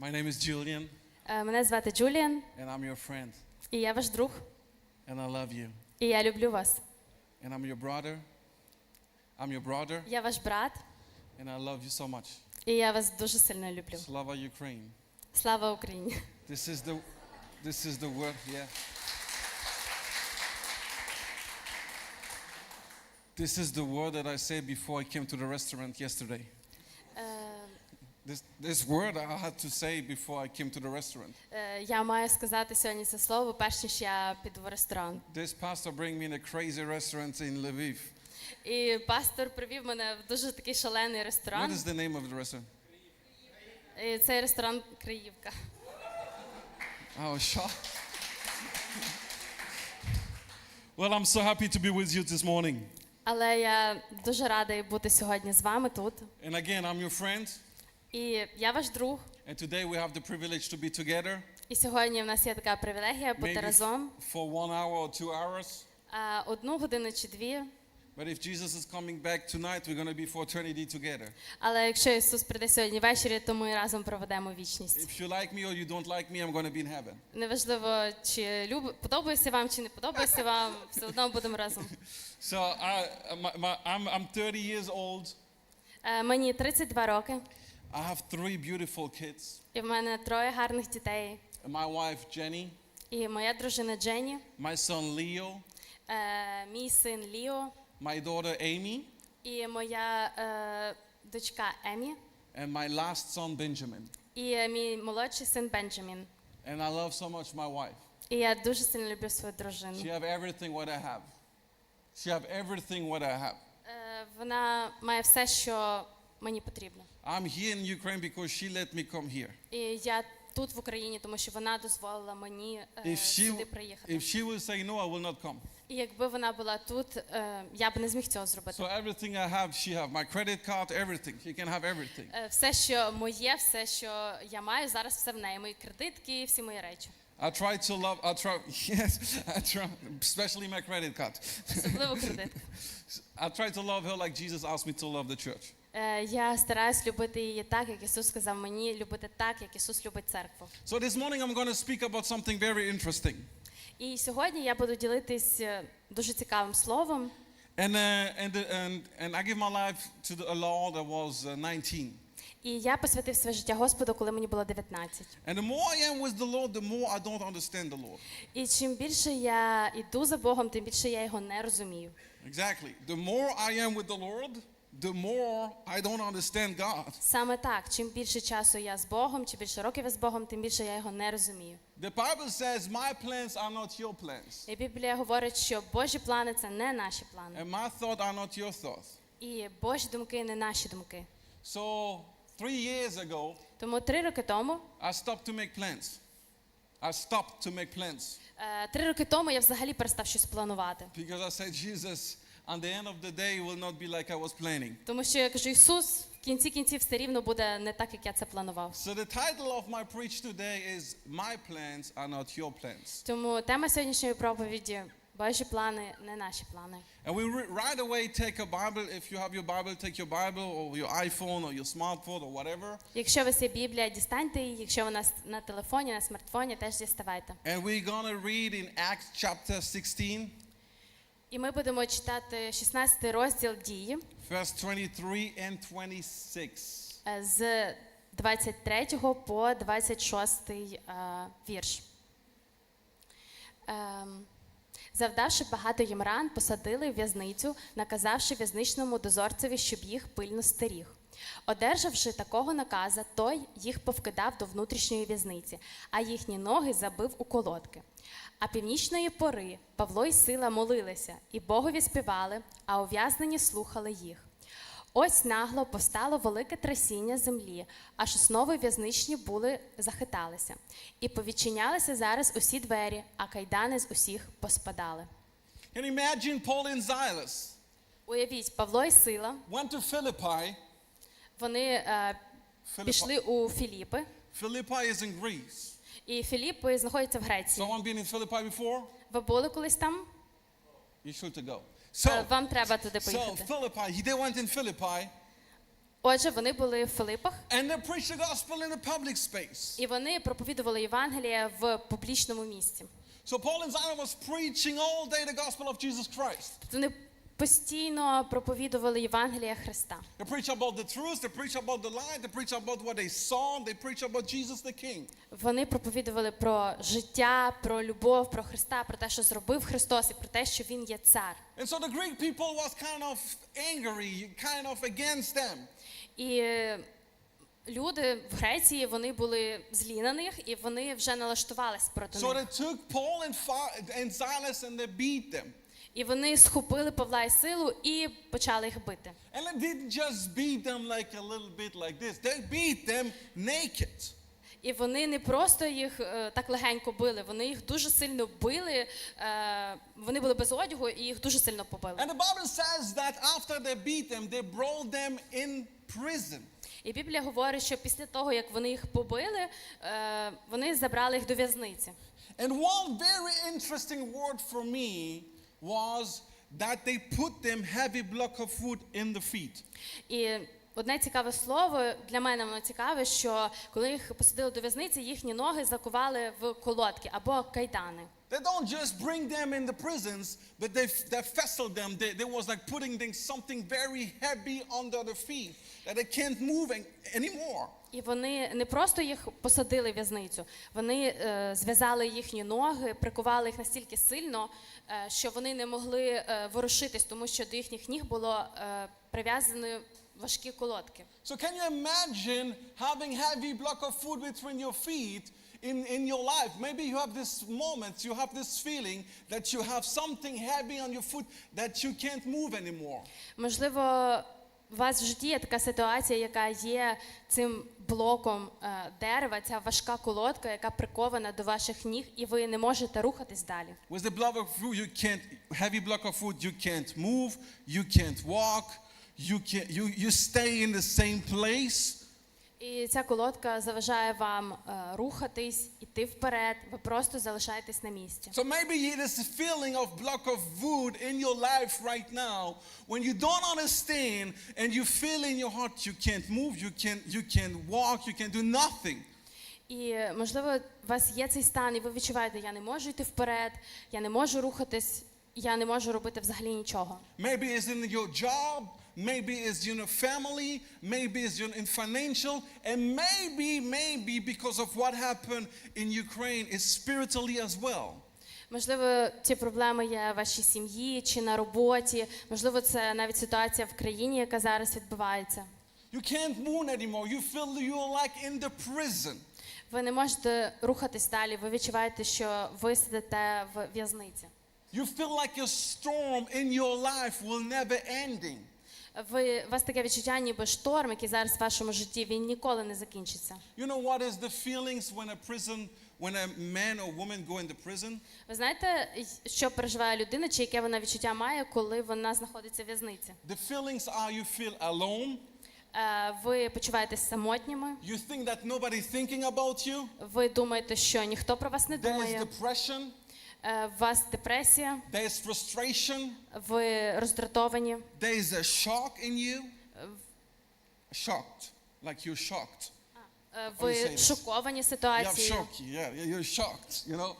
My name is Julian, Е, Мене звати Джуліан, and I'm your friend, і я ваш друг, and I love you. і я люблю вас. And I'm your brother. I'm your brother, Я ваш брат, and I love you so much. і я вас дуже сильно люблю. Slava Ukraine. Слава Україні! This is the, this is the word. Yeah. This is the word that I said before I came to the restaurant yesterday. Е, This, this word I had to say before I came to the restaurant. е, Я маю сказати сьогодні це слово, перш ніж я піду в ресторан. This pastor bring me in a crazy restaurant in Lviv. І пастор привів мене в дуже такий шалений What ресторан. is the name of the restaurant? І цей ресторан Криївка. I was shocked. well, I'm so happy to be with you this morning. Але я дуже рада бути сьогодні з вами тут. And again, I'm your friend. І я ваш друг. And today we have the privilege to be together. І сьогодні в нас є така привілегія бути Maybe разом for one hour or two hours. а, одну годину чи дві. But if Jesus is coming back tonight, we're going to be for eternity together. Але якщо Ісус прийде сьогодні ввечері, то ми разом проведемо вічність. If you like me or you don't like me, I'm going to be in heaven. Неважливо, чи люб... подобається вам, чи не подобається вам, все одно будемо разом. So I, my, my, I'm, I'm 30 years old. Е, Мені 32 роки, I have three beautiful kids. і в мене троє гарних дітей. My wife, Jenny. І моя дружина Дженні, My son, Leo. е, мій син Ліо, My daughter, Amy. і моя е, дочка Емі, And my last son, Benjamin. і е, мій молодший син Бенджамін. And I love so much my wife. І я дуже сильно люблю свою дружину. She have everything what I have. She have everything what I have. Е, Вона має все, що мені потрібно. I'm here in Ukraine because she let me come here. І я тут в Україні, тому що вона дозволила мені е, If she, сюди приїхати. if she will say no, I will not come. І якби вона була тут, е, я б не зміг цього зробити. So everything I have, she have. My credit card, everything. She can have everything. Е, Все, що моє, все, що я маю, зараз все в неї. Мої кредитки, всі мої речі. I try to love. I try. Yes, I try. Especially my credit card. Особливо кредитки. I try to love her like Jesus asked me to love the church. Е, Я стараюсь любити її так, як Ісус сказав мені, любити так, як Ісус любить церкву. So this morning I'm going to speak about something very interesting. І сьогодні я буду ділитись е, дуже цікавим словом. And uh, and and and I give my life to the Lord. I was uh, 19. І я посвятив своє життя Господу, коли мені було 19. And the more I am with the Lord, the more I don't understand the Lord. І чим більше я йду за Богом, тим більше я його не розумію. Exactly. The more I am with the Lord, the more I don't understand God. Саме так, чим більше часу я з Богом, чим більше років я з Богом, тим більше я його не розумію. The Bible says, "My plans are not your plans, І Біблія говорить, що Божі плани це не наші плани. and my thoughts are not your thoughts." І Божі думки не наші думки. So three years ago, Тому три роки тому, I stopped to make plans. I stopped to make plans е, три роки тому я взагалі перестав щось планувати. because I said, Jesus, on the end of the day, will not be like I was planning. Тому що я кажу, Ісус в кінці кінців все рівно буде не так, як я це планував. So the title of my preach today is "My plans are not your plans." Тому тема сьогоднішньої проповіді Божі плани не наші плани. And we right away take a Bible. If you have your Bible, take your Bible or your iPhone or your smartphone or whatever. Якщо у вас є Біблія, дістаньте її. Якщо вона на телефоні, на смартфоні, теж діставайте. And we're gonna read in Acts chapter 16, І ми будемо читати 16 розділ дії verse 23 and 26. е, з 23 по 26 е, вірш. Ем, Завдавши багато їм ран, посадили в в'язницю, наказавши в'язничному дозорцеві, щоб їх пильно стеріг. Одержавши такого наказа, той їх повкидав до внутрішньої в'язниці, а їхні ноги забив у колодки. А північної пори Павло і Сила молилися, і Богові співали, а ув'язнені слухали їх. Ось нагло постало велике трясіння землі, аж основи в'язничні були захиталися, і повідчинялися зараз усі двері, а кайдани з усіх поспадали. And imagine Paul and Silas Уявіть, Павло і Сила, went to Philippi. вони е, Philippi, пішли у Філіпи, Philippi is in Greece. І Філіпи знаходяться в Греції. Someone been in Philippi before? Ви були колись там? You should to go. Е, So, Вам треба туди so поїхати. Philippi, they went in Philippi. Отже, вони були в Филипах, and they preached the gospel in a public space. і вони проповідували Євангеліє в публічному місці. So Paul and Silas was preaching all day the gospel of Jesus Christ. Тобто Вони постійно проповідували Євангелія Христа. They preach about the truth, they preach about the lie, they preach about what they saw, they preach about Jesus the King. Вони проповідували про життя, про любов, про Христа, про те, що зробив Христос, і про те, що Він є цар. And so the Greek people was kind of angry, kind of against them. І е, люди в Греції вони були злі на них, і вони вже налаштувались проти них. So they took Paul and, and Silas and they beat them. І вони схопили Павла і силу і почали їх бити. And they didn't just beat them like a little bit like this. They beat them naked. І вони не просто їх е, так легенько били, вони їх дуже сильно били. Е, вони були без одягу і їх дуже сильно побили. And the Bible says that after they beat them, they brought them in prison. І Біблія говорить, що після того, як вони їх побили, е, вони забрали їх до в'язниці. And one very interesting word for me was that they put them heavy block of wood in the feet. І одне цікаве слово для мене воно цікаве, що коли їх посадили до в'язниці, їхні ноги закували в колодки або кайдани. They don't just bring them in the prisons, but they, they festle them. They, they was like putting them something very heavy under the feet that they can't move an- anymore. І вони не просто їх посадили в в'язницю, вони е, зв'язали їхні ноги, прикували їх настільки сильно, е, що вони не могли е, ворушитись, тому що до їхніх ніг було е, прив'язані важкі колодки. So can you imagine having heavy block of food between your feet in, in your life? Maybe you have this moment, you have this feeling that you have something heavy on your foot that you can't move anymore. Можливо, у вас в житті є така ситуація, яка є цим блоком е, дерева, ця важка колодка, яка прикована до ваших ніг, і ви не можете рухатись далі. With the block of food, you can't, heavy block of food, you can't move, you can't walk, you, can, you, you stay in the same place. І ця колодка заважає вам е, рухатись, іти вперед. Ви просто залишаєтесь на місці. So maybe it is a feeling of block of wood in your life right now when you don't understand and you feel in your heart you can't move, you can't, you can't walk, you can't do nothing. І можливо, у вас є цей стан, і ви відчуваєте, я не можу йти вперед, я не можу рухатись, я не можу робити взагалі нічого. Maybe it's in your job, maybe it's in your family, maybe it's in in financial, and maybe, maybe because of what happened in Ukraine, it's spiritually as well. Можливо, ці проблеми є в вашій сім'ї чи на роботі. Можливо, це навіть ситуація в країні, яка зараз відбувається. You can't move anymore. You feel you're like in the prison. Ви не можете рухатись далі. Ви відчуваєте, що ви сидите в в'язниці. You feel like a storm in your life will never ending. Ви у вас таке відчуття, ніби шторм, який зараз в вашому житті, він ніколи не закінчиться. You know what is the feelings when a prison, when a man or woman go into prison? Ви знаєте, що переживає людина, чи яке вона відчуття має, коли вона знаходиться в в'язниці? The feelings are you feel alone. Е, Ви почуваєтесь самотніми. You think that nobody's thinking about you. Ви думаєте, що ніхто про вас не There is depression. Е, У вас депресія, There is frustration. ви роздратовані. There is a shock in you. Shocked, like you're shocked. Е, Ви шоковані ситуацією. shock. Yeah, yeah, you're shocked. You know.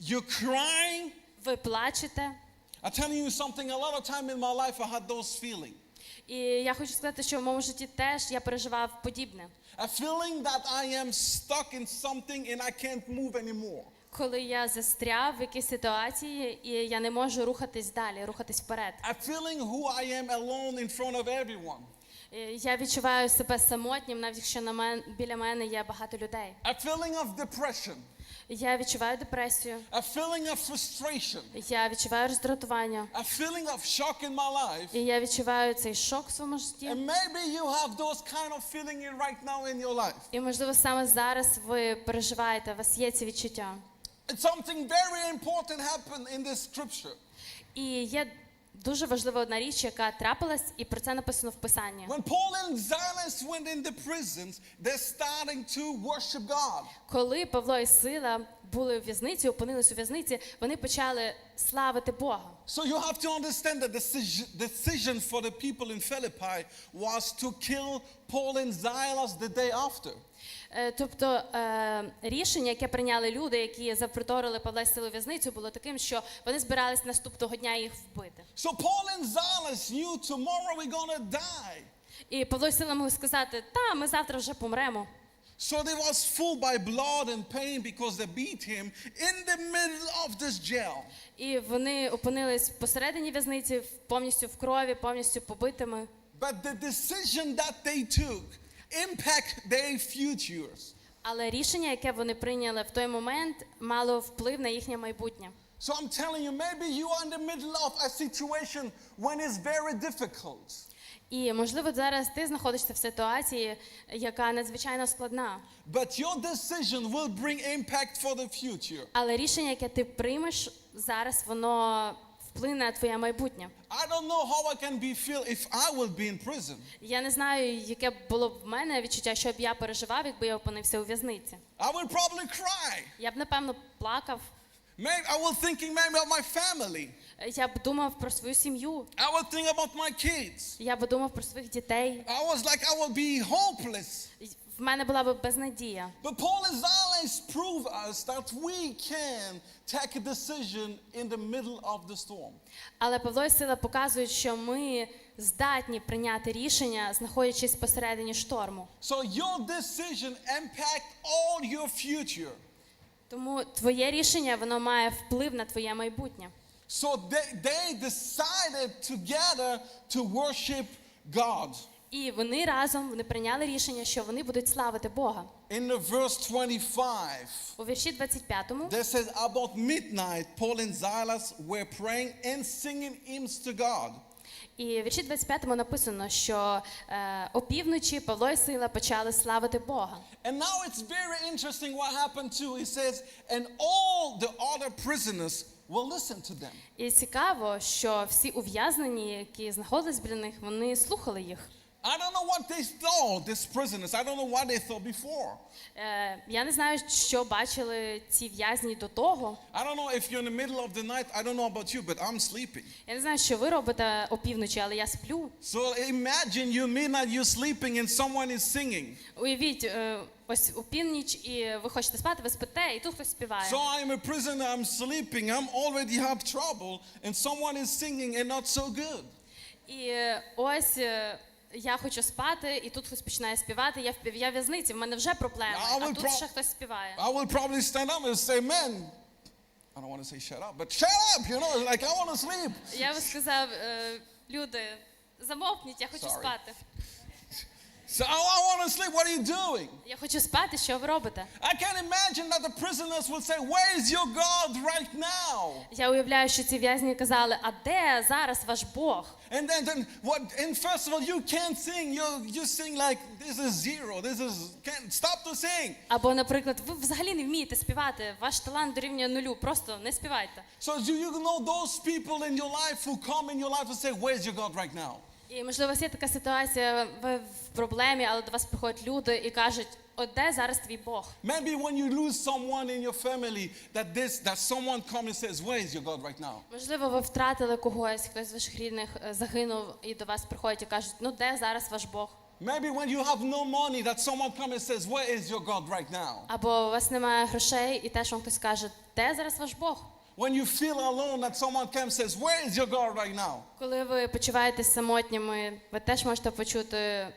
You're crying. Ви плачете. I'm telling you something. A lot of time in my life, I had those feelings. І я хочу сказати, що в моєму житті теж я переживав подібне. A feeling that I am stuck in something and I can't move anymore. Коли я застряв в якійсь ситуації, і я не можу рухатись далі, рухатись вперед. Feeling who I am alone in front of everyone. Е, Я відчуваю себе самотнім, навіть якщо на мен, біля мене є багато людей. A feeling of depression. Я відчуваю депресію, A feeling of frustration. я відчуваю роздратування, A feeling of shock in my life. і я відчуваю цей шок в своєму житті. And maybe you have those kind of feeling right now in your life. І можливо саме зараз ви переживаєте, у вас є ці відчуття. And something very important happened in this scripture. І є дуже важлива одна річ, яка трапилась, і про це написано в писанні. When Paul and Silas went in the prisons, they're starting to worship God. Коли Павло і Сила були в в'язниці, опинились у в'язниці, вони почали славити Бога. So you have to understand that the decision, for the people in Philippi was to kill Paul and Silas the day after. Е, Тобто е, рішення, яке прийняли люди, які запроторили Павла і Силу в'язницю, було таким, що вони збирались наступного дня їх вбити. So Paul and Silas knew tomorrow we're gonna die. І Павло і Сила могли сказати: та ми завтра вже помремо. So they was full by blood and pain because they beat him in the middle of this jail. І вони опинились посередині в'язниці, в- повністю в крові, повністю побитими. But the decision that they took impact their futures. Але рішення, яке вони прийняли в той момент, мало вплив на їхнє майбутнє. So I'm telling you, maybe you are in the middle of a situation when it's very difficult. І можливо зараз ти знаходишся в ситуації, яка надзвичайно складна. But your decision will bring impact for the future. Але рішення, яке ти приймеш зараз, воно вплине на твоє майбутнє. I don't know how I can be feel if I will be in prison. Я не знаю, яке було б в мене відчуття, що б я переживав, якби я опинився у в'язниці. I will probably cry. Я б напевно плакав. Maybe I will thinking maybe of my family. Я б думав про свою сім'ю. I will think about my kids. Я б думав про своїх дітей. I was like I will be hopeless. В мене була б безнадія. But Paul and Silas prove us that we can take a decision in the middle of the storm. Але Павло і Сила показують, що ми здатні прийняти рішення, знаходячись посередині шторму. So your decision impact all your future. Тому твоє рішення воно має вплив на твоє майбутнє. So they, they decided together to worship God. І вони разом вони прийняли рішення, що вони будуть славити Бога. In the verse 25, У вірші 25 They says about midnight, Paul and Silas were praying and singing hymns to God. і в вірші 25 написано, що е, опівночі Павло і Сила почали славити Бога. And now it's very interesting what happened too. It says, and all the other prisoners will listen to them. І цікаво, що всі ув'язнені, які знаходились біля них, вони слухали їх. I don't know what they thought, these prisoners. I don't know what they thought before. Е, я не знаю, що бачили ці в'язні до того. I don't know if you're in the middle of the night. I don't know about you, but I'm sleeping. Я не знаю, що ви робите опівночі, але я сплю. So imagine you midnight, you're sleeping and someone is singing. Уявіть, е, ось у північ, і ви хочете спати, ви спите, і тут хтось співає. So I'm a prisoner, I'm sleeping, I'm already have trouble, and someone is singing and not so good. І е, ось е, я хочу спати, і тут хтось починає співати. Я в я в'язниці, в мене вже проблеми, А тут ще хтось співає. I will probably stand up and say, man, I don't want to say shut up, but shut up, you know, like I want to sleep. Я би сказав, е, люди, замовкніть, я хочу спати. So I, I want to sleep, what are you doing? Я хочу спати, що ви робите? I can imagine that the prisoners will say, where is your God right now? Я уявляю, що ці в'язні казали, а де зараз ваш Бог? And then, then what, and first of all, you can't sing, you, you sing like, this is zero, this is, can't, stop to sing. Або, наприклад, ви взагалі не вмієте співати, ваш талант дорівнює нулю, просто не співайте. So do you know those people in your life who come in your life and say, where's your God right now? І можливо, у вас є така ситуація, ви в проблемі, але до вас приходять люди і кажуть, от де зараз твій Бог? Maybe when you lose someone in your family, that this, that someone comes and says, where is your God right now? Можливо, ви втратили когось, хтось з ваших рідних е, загинув, і до вас приходять і кажуть, ну де зараз ваш Бог? Maybe when you have no money, that someone comes and says, where is your God right now? Або у вас немає грошей, і теж вам хтось каже, де зараз ваш Бог? When you feel alone, that someone comes says, where is your God right now? Коли ви почуваєтесь самотніми, ви теж можете почути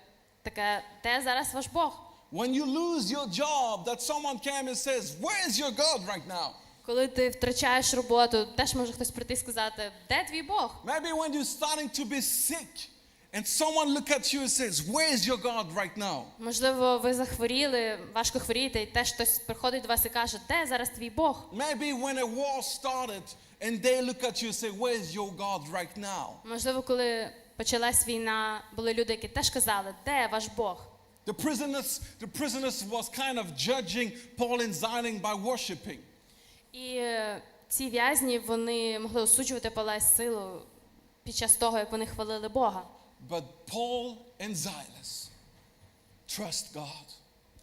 таке, де зараз ваш Бог? When you lose your job, that someone comes and says, where is your God right now? Коли ти втрачаєш роботу, теж може хтось прийти і сказати, де твій Бог? Maybe when you're starting to be sick and someone look at you and says, where is your God right now? Можливо, ви захворіли, важко хворієте, і теж хтось приходить до вас і каже, де зараз твій Бог? Maybe when a war started and they look at you and say, where is your God right now? Можливо, коли почалась війна, були люди, які теж казали, де ваш Бог? The prisoners, the prisoners was kind of judging Paul and Silas by worshiping. І е, ці в'язні вони могли осуджувати Павла і силу під час того, як вони хвалили Бога. But Paul and Silas trust God.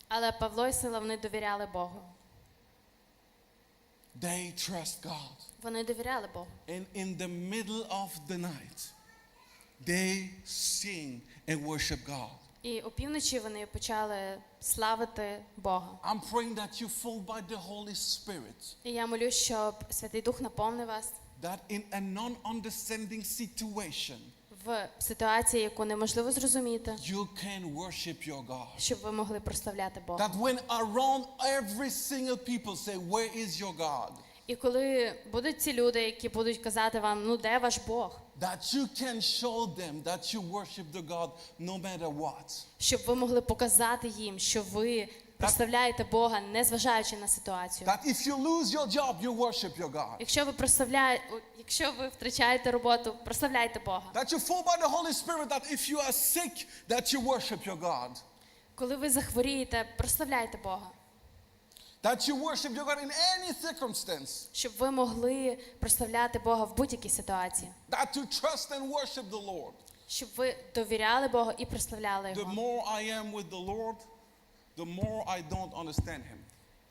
Але Павло і сила вони довіряли Богу. they trust God. Вони довіряли Богу. And in the middle of the night, they sing and worship God. І опівночі вони почали славити Бога. I'm praying that you fall by the Holy Spirit, І я молю, щоб Святий Дух наповнив вас that in a non-understanding situation, в ситуації, яку неможливо зрозуміти, you can worship your God. щоб ви могли прославляти Бога. That when around every single people say, where is your God? І коли будуть ці люди, які будуть казати вам, ну де ваш Бог, That you can show them that you worship the God no matter what. щоб ви могли показати їм, що ви прославляєте Бога, незважаючи на ситуацію. That if you lose your job, you worship your God. Якщо ви прославляєте, якщо ви втрачаєте роботу, прославляйте Бога. That you fall by the Holy Spirit, that if you are sick, that you worship your God. Коли ви захворієте, прославляйте Бога, That you worship your God in any circumstance. щоб ви могли прославляти Бога в будь-якій ситуації, That to trust and worship the Lord. щоб ви довіряли Богу і прославляли The more I am with the Lord, the more I don't understand Him.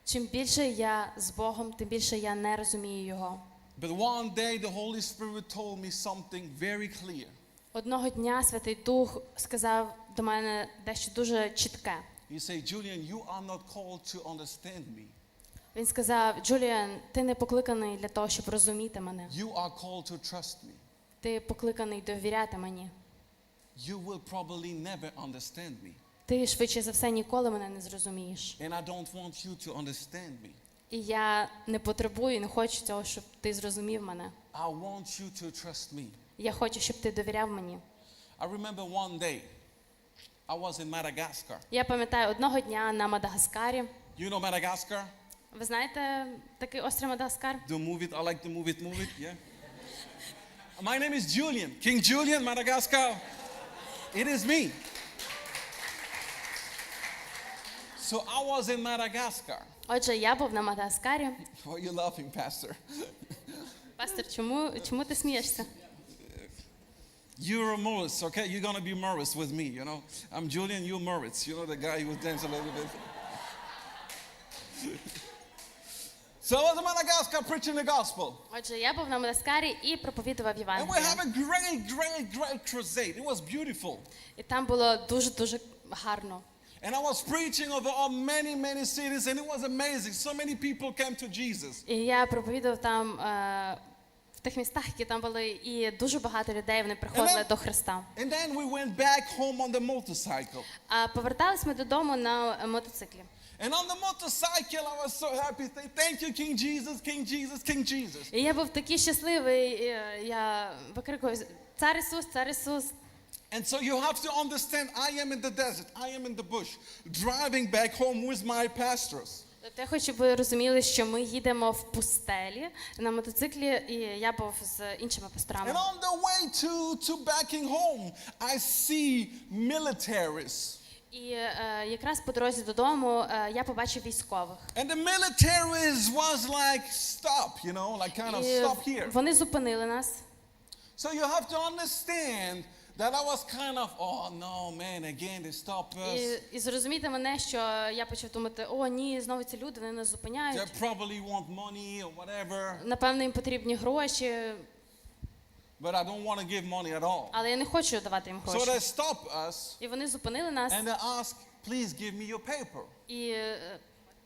Чим більше я з Богом, тим більше я не розумію Його. But one day the Holy Spirit told me something very clear. Одного дня Святий Дух сказав до мене дещо дуже чітке. He said, Julian, you are not called to understand me. Він сказав: Джуліан, ти не покликаний для того, щоб розуміти мене. You are called to trust me. Ти покликаний довіряти мені. You will probably never understand me. Ти швидше за все ніколи мене не зрозумієш. And I don't want you to understand me. І я не потребую, не хочу цього, щоб ти зрозумів мене. I want you to trust me. Я хочу, щоб ти довіряв мені. I remember one day I was in Madagascar. Я пам'ятаю одного дня на Мадагаскарі. You know Madagascar? Ви знаєте такий острів Мадагаскар? The move it, I like to move it, move it, yeah. My name is Julian, King Julian, Madagascar. It is me. So I was in Madagascar. Отже, я був на Мадагаскарі. Why are you laughing, Pastor? Пастор, чому, чому ти смієшся? You're Morris, okay? You're gonna be Morris with me, you know? I'm Julian, you're Morris. You know the guy who dance a little bit. so I was in Madagascar preaching the gospel. Отже, я був на Мадагаскарі і проповідував And we Євангеліє. have a great, great, great crusade. It was beautiful. І там було дуже-дуже гарно. And I was preaching over all many, many cities, and it was amazing. So many people came to Jesus. І я проповідував там е, в тих містах, які там були, і дуже багато людей вони приходили Amen. до Христа. And then we went back home on the motorcycle. А повертались ми додому на е, мотоциклі. And on the motorcycle, I was so happy. Thank you, King Jesus, King Jesus, King Jesus. І я був такий щасливий. е, Я викрикую Цар Ісус, Цар Ісус. And so you have to understand, I am in the desert, I am in the bush, driving back home with my pastors. Тобто я хочу, щоб ви розуміли, що ми їдемо в пустелі на мотоциклі, і я був з іншими пасторами. And on the way to, to backing home, I see militaries. І е, якраз по дорозі додому е, я побачив військових. And the militaries was like, stop, you know, like kind of І stop here. вони зупинили нас. So you have to understand that I was kind of, oh no, man, again they stop us. І, і зрозумійте мене, що я почав думати, о, ні, знову ці люди, вони нас They зупиняють. probably want money or whatever, Напевно, їм потрібні гроші, but I don't want to give money at all. але я не хочу давати їм So гроші. they stop us І вони зупинили нас and they ask, please give me your paper. і, е,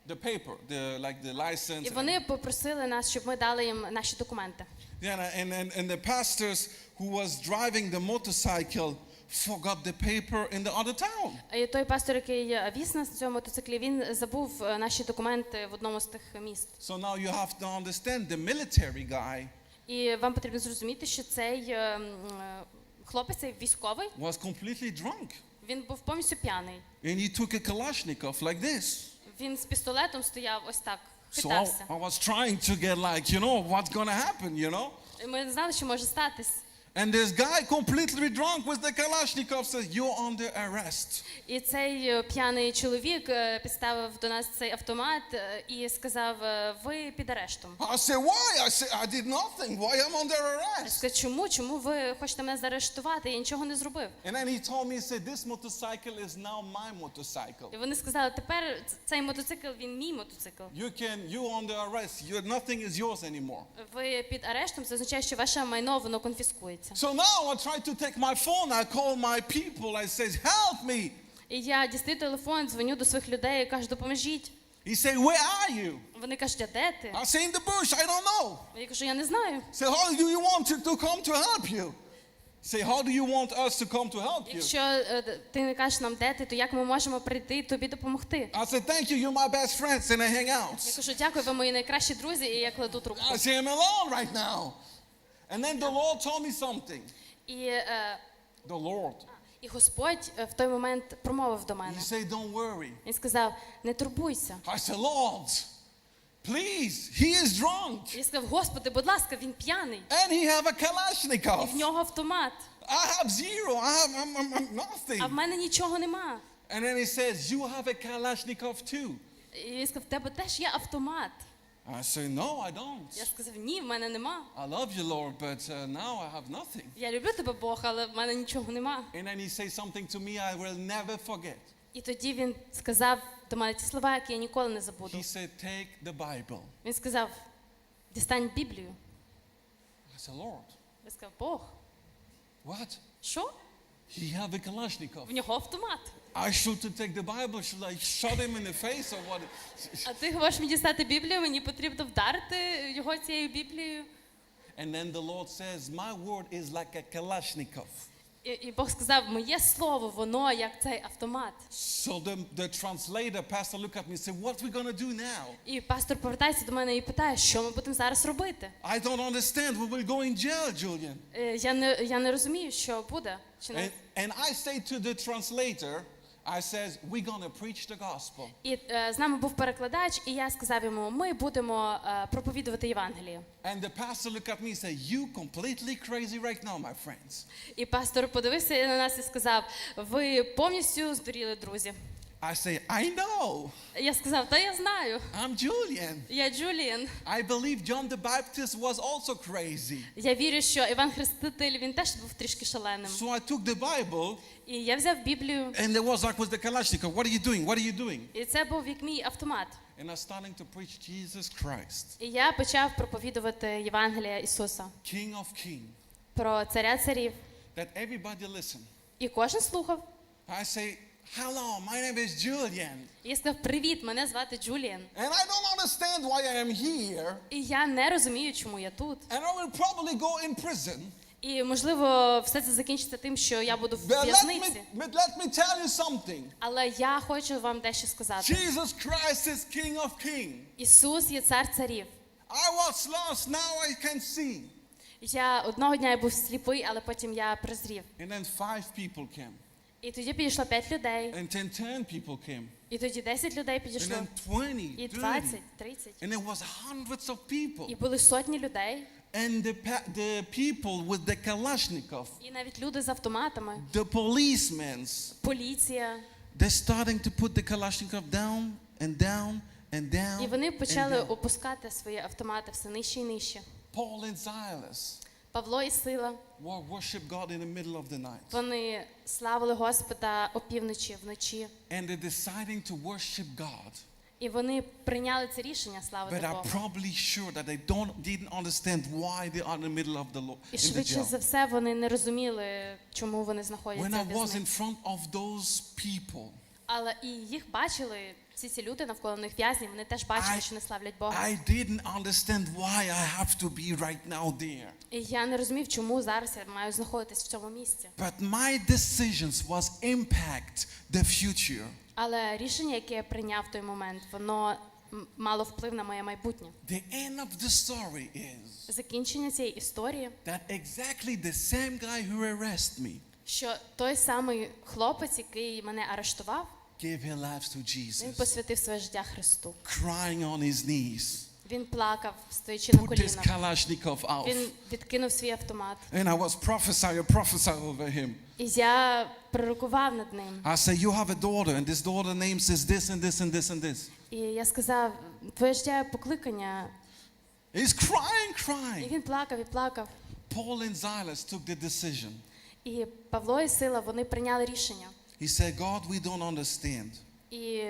The paper, the like the license. і вони попросили нас, щоб ми дали їм наші документи. Yeah, and, and, and the pastors who was driving the motorcycle forgot the paper in the other town. І той пастор, який е, віз нас на цьому мотоциклі, він забув е, наші документи в одному з тих міст. So now you have to understand the military guy І вам потрібно зрозуміти, що цей е, м, е, хлопець, цей військовий, was completely drunk. він був повністю п'яний. And he took a Kalashnikov like this. Він з пістолетом стояв ось так, So I, хитався. I was trying to get like, you know, what's gonna happen, you know? І Ми не знали, що може статись. And this guy, completely drunk with the Kalashnikov, says, You're under arrest. І цей е, п'яний чоловік е, підставив до нас цей автомат е, і сказав: ви під арештом. I said, Why? I said, I did nothing. Why I'm under Я arrest? сказав, чому? Чому ви хочете мене заарештувати? Я нічого не зробив. And then he told me, he said, This motorcycle is now my motorcycle. І вони сказали, тепер цей мотоцикл він мій мотоцикл. You can, you under arrest. You, nothing is yours anymore. Ви під арештом, це означає, що ваше майно воно конфіскується. So now I try to take my phone. I call my people. I says, Help me. І я дістаю телефон, дзвоню до своїх людей і кажу, допоможіть. He said, Where are you? Вони кажуть, а де ти? I say, In the bush. I don't know. Я кажу, я не знаю. Say, How do you want to, to come to help you? Say, How do you want us to come to help you? Якщо е, ти не кажеш нам, де ти, то як ми можемо прийти тобі допомогти? I said, Thank you. You're my best friends. And I hang Я кажу, дякую, ви мої найкращі друзі, і я кладу трубку. I say, I'm alone right now. And then the Lord told me something. І, е, The Lord. і Господь е, в той момент промовив до мене. He said, Don't worry. Він сказав: не турбуйся. I said, Lord, please, he is drunk. Я сказав, Господи, будь ласка, він п'яний. And he have a І в Kalashnikov. нього автомат. I have zero. I have I'm, I'm, I'm nothing. А в мене нічого нема. And then he says, You have a Kalashnikov too. І він сказав, в тебе теж є автомат. I say, No, I Я don't. сказав, ні, в мене нема. I love you, Lord, but uh, now I have nothing. Я люблю тебе, Бог, але в мене нічого нема. And then he says something to me I will never forget. І тоді він сказав до мене ті слова, які я ніколи не забуду. He said, Take the Bible. Він сказав: дістань Біблію. I said, Lord, Я сказав, Бог, what? що? He have a Kalashnikov. В нього автомат. I should to take the Bible, should I shot him in the face or what? А ти говориш мені дістати Біблію, мені потрібно вдарити його цією Біблією. And then the Lord says, My word is like a Kalashnikov. І, і Бог сказав, моє слово, воно як цей автомат. So the, the translator, pastor, look at me and said, What are we gonna do now? І пастор повертається до мене і питає, що ми будемо зараз робити. I don't understand. We will go in jail, Julian. Е, Я не, я не розумію, що буде. Чи не. And, and I say to the translator, I says, We're gonna preach the gospel. І е, з нами був перекладач, і я сказав йому, ми будемо е, проповідувати Євангеліє. And the pastor looked at me and said, You completely crazy right now, my friends. І пастор подивився на нас і сказав: ви повністю здуріли, друзі. I say, I know. Я сказав, та я знаю. I'm Julian. Я Джуліан. I believe John the Baptist was also crazy. Я вірю, що Іван Хреститель він теж був трішки шаленим. So I took the Bible І я взяв Біблію, and there was like with the Kalashnikov, what are you doing? What are you doing? і це був як мій автомат. And I starting to preach Jesus Christ, І я почав проповідувати Євангелія Ісуса King of Kings. про царя царів. That everybody listen. І кожен слухав. I say, hello, my name is Julian. Я сказав: Привіт, мене звати Джуліан. And I don't understand why I am here. І я не розумію, чому я тут. And I will probably go in prison. І можливо, все це закінчиться тим, що я буду в But let me, but let me tell you something. Але я хочу вам дещо сказати. Jesus Christ is King of Kings. Ісус є цар царів. I was lost, now I can see. Я одного дня я був сліпий, але потім я прозрів. And then five people came. І тоді підійшло п'ять людей, And then ten people came. і тоді 10 людей And then 20, і 30. 20, 30. And there was hundreds of people. І були сотні людей, And the, the people with the Kalashnikov, і навіть люди з автоматами, the policemen, поліція. they're starting to put the Kalashnikov down and down and down. І вони почали опускати свої автомати все нижче і нижче. Paul and Silas Павло і Сила, worship God in the middle of the night. вони славили Господа опівночі, вночі. And they're deciding to worship God. І вони прийняли це рішення But I'm probably sure that they don't didn't understand why they are in the middle of the Lord І швидше за все вони не розуміли, чому вони When I was in front of those people, Але і їх бачили, всі ці люди навколо них в'язні, вони теж бачили, що не славлять Бога. I didn't understand why I have to be right now there. І я не розумів, чому зараз я маю знаходитись в цьому місці. But my decisions was impact the future. Але рішення, яке я прийняв в той момент, воно мало вплив на моє майбутнє. The end of the story is Закінчення цієї історії, that exactly the same guy who arrested me що той самий хлопець, який мене арештував, gave his life to він Jesus, посвятив своє життя Христу. crying on his knees. Він плакав, стоячи на колінах. Він відкинув свій автомат. And I was prophesying, prophesy over him. І я пророкував над ним. I say, You have a daughter, and this daughter names is this and this and this and this. І я сказав: твоє життя покликання. He's crying, І crying. він плакав і плакав. Paul and Silas took the decision. І Павло і Сила вони прийняли рішення. He said, God, we don't understand, І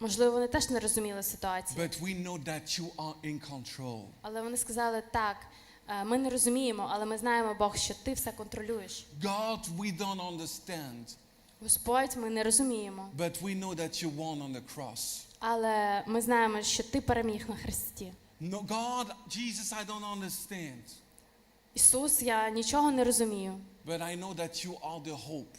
можливо вони теж не розуміли ситуацію. but we know that you are in control. Але вони сказали так. е, Ми не розуміємо, але ми знаємо, Бог, що ти все контролюєш. God, we don't understand, Господь, ми не розуміємо, but we know that you won on the cross. але ми знаємо, що ти переміг на Христі. No, God, Jesus, I don't understand, Ісус, я нічого не розумію, but I know that you are the hope.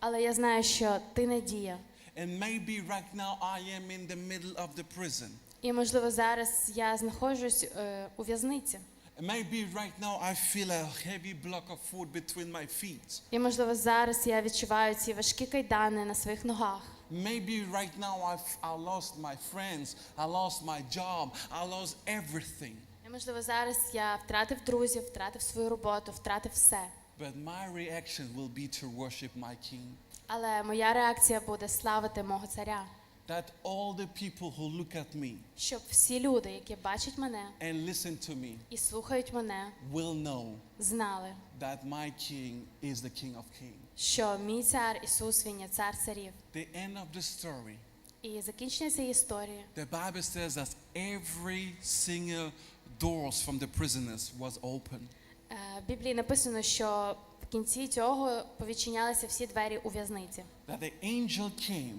Але я знаю, що ти надія. And maybe right now I am in the middle of the prison. І можливо зараз я знаходжусь е, у в'язниці. Maybe right now I feel a heavy block of food between my feet. І можливо зараз я відчуваю ці важкі кайдани на своїх ногах. Maybe right now I've, I lost my friends, I lost my job, I lost everything. І можливо зараз я втратив друзів, втратив свою роботу, втратив все. But my reaction will be to worship my King. Але моя реакція буде славити мого царя, That all the people who look at me щоб всі люди, які бачать мене and listen to me і слухають мене, will know знали, that my King is the King of Kings. що мій цар Ісус він є цар царів. The end of the story, І закінчення цієї історії. the Bible says that every single doors from the prisoners was open. Е, В Біблії написано, що в кінці цього повідчинялися всі двері у в'язниці. That the angel came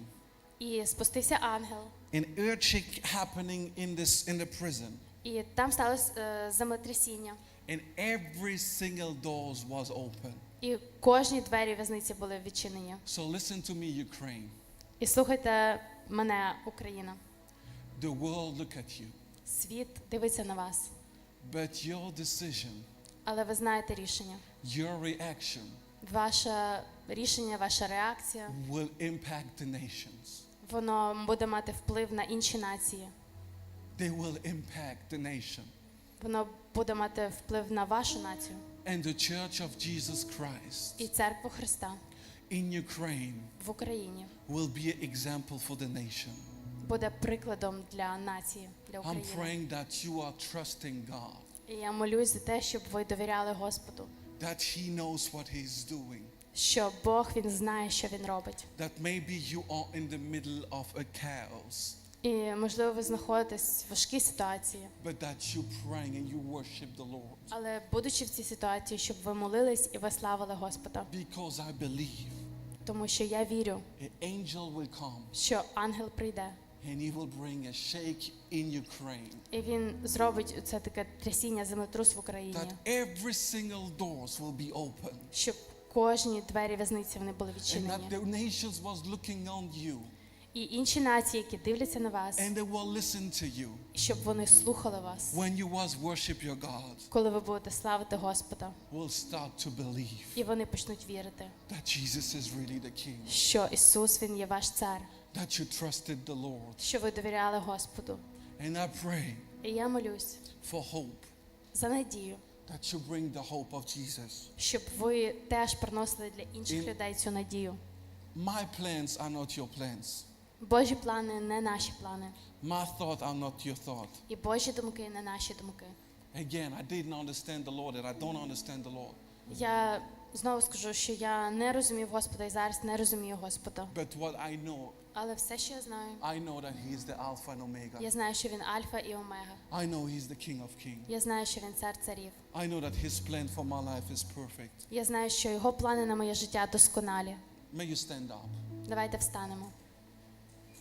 І спустився ангел, an earthquake happening in this in the prison і там сталося е, землетрясіння. and every single doors was open І кожні двері в'язниці були відчинені. so listen to me ukraine І слухайте мене, Україна. the world look at you Світ дивиться на вас, but your decision але ви знаєте рішення. your reaction Ваше рішення, ваша реакція, will impact the nations воно буде мати вплив на інші нації. they will impact the nation Воно буде мати вплив на вашу націю and the church of jesus christ і церкву Христа in ukraine в Україні will be an example for the nation буде прикладом для нації, для i'm praying that you are trusting god І я молюсь за те, щоб ви довіряли Господу, that he knows what he's doing. Що Бог він знає, що він робить. that maybe you are in the middle of a chaos. І можливо, ви знаходитесь в важкій ситуації, but that you praying and you worship the Lord. але будучи в цій ситуації, щоб ви молились і ви славили Господа, Because I believe тому що я вірю, an angel will come. що ангел прийде, and he will bring a shake in Ukraine. і він зробить це таке трясіння землетрус в Україні, That every single doors will be open. щоб кожні двері в'язниці вони були And that відчинені. the nations was looking on you І інші нації, які дивляться на вас, and they will listen to you щоб вони слухали вас, when you was worship your God коли ви будете славити Господа, will start to believe і вони почнуть вірити, that Jesus is really the King. що Ісус він є ваш цар, That you trusted the Lord. що ви довіряли Господу. And I pray І я молюсь for hope за надію, that you bring the hope of Jesus. щоб ви теж приносили для інших І- людей цю надію. My plans are not your plans. Божі плани не наші плани, My thought are not your thought. і Божі думки не наші думки. Again, I didn't understand the Lord and I don't understand the Lord. Я знову скажу, що я не розумів Господа і зараз не розумію Господа. But what I know, Але все, що я знаю, I know that He is the Alpha and Omega. я знаю, що він Альфа і Омега. I know He's the King of Kings. Я знаю, що він цар царів. I know that His plan for my life is perfect. Я знаю, що його плани на моє життя досконалі. May you stand up. Давайте встанемо.